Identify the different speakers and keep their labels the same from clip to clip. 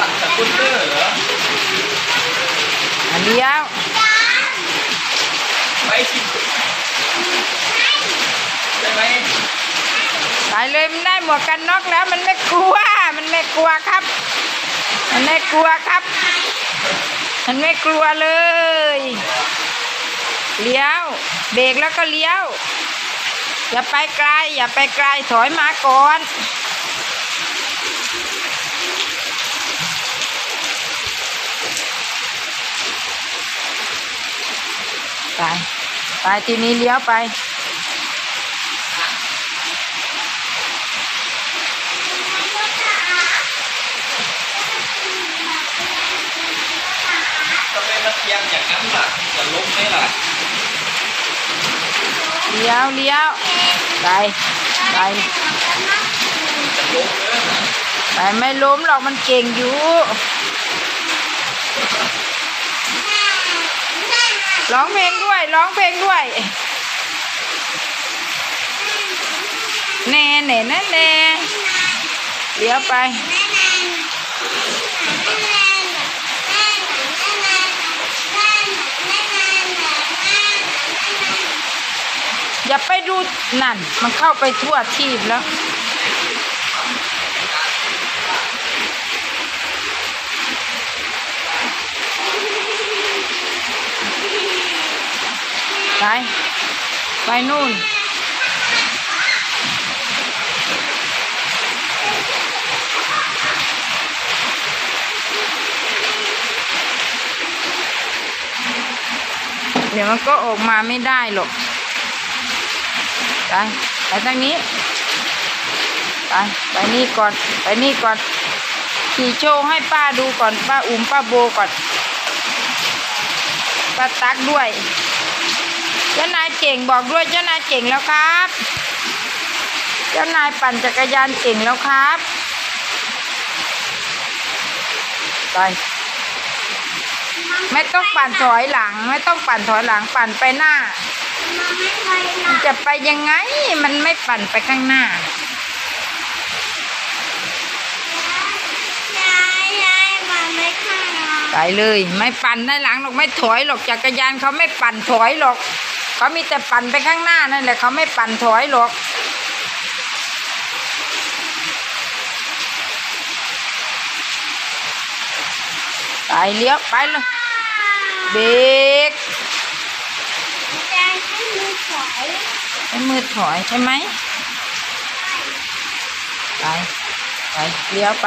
Speaker 1: ตัดสกูตเตอร์เหรอ
Speaker 2: อะเลี้ยว
Speaker 1: ไปสิใช่ไหม
Speaker 2: ไปเลยมันได้หมวกกันน็อกแล้วมันไม่กลัว มันไม่กลัวครับ มันไม่กลัวครับ มันไม่กลัวเลย เลี้ยว เบรกแล้วก็เลี้ยว อย่าไปไกล อย่าไปไกลถอยมาก่อน ไป ไปทีนี้เลี้ยวไป
Speaker 1: ทำไมมันเอียงอย่างนั้นล่ะจะล้มไหมล่ะ
Speaker 2: เลี้ยวเลี้ยว ไป ไป
Speaker 1: จะล้มเออ
Speaker 2: ไปไม่ล้มหรอกมันเก่งอยู่ ร้องเพลงด้วย ร้องเพลงด้วยแน่แน่แน่แน่เลี้ยวไปอย่าไปดูนั่น มันเข้าไปทั่วทีบแล้ว ไปไปนู่น เดี๋ยวมันก็ออกมาไม่ได้หรอก ไป ไปทางนี้ ไป ไปนี่ก่อน ไปนี่ก่อน ขี่โชว์ให้ป้าดูก่อน ป้าอุ้มป้าโบก่อน ป้าตักด้วย เจ้านายเก่งบอกด้วยเจ้านายเก่งแล้วครับ เจ้านายปั่นจักรยานเก่งแล้วครับ ไป ไม่ต้องปั่นถอยหลัง ไม่ต้องปั่นถอยหลังปั่นไปหน้า จะไปยังไงมันไม่ปั่นไปข้างหน้าไปเลย ไม่ปั่นได้หลังหรอกไม่ถอยหรอกจักรยานเขาไม่ปั่นถอยหรอก เขามีแต่ปั่นไปข้างหน้านั่นแหละเขาไม่ปั่นถอยหรอกไปเลี้ยวไปเลยเบรกใช้มือถอยใช่ไหมไปไปเลี้ยวไป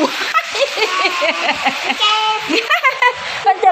Speaker 2: Wah.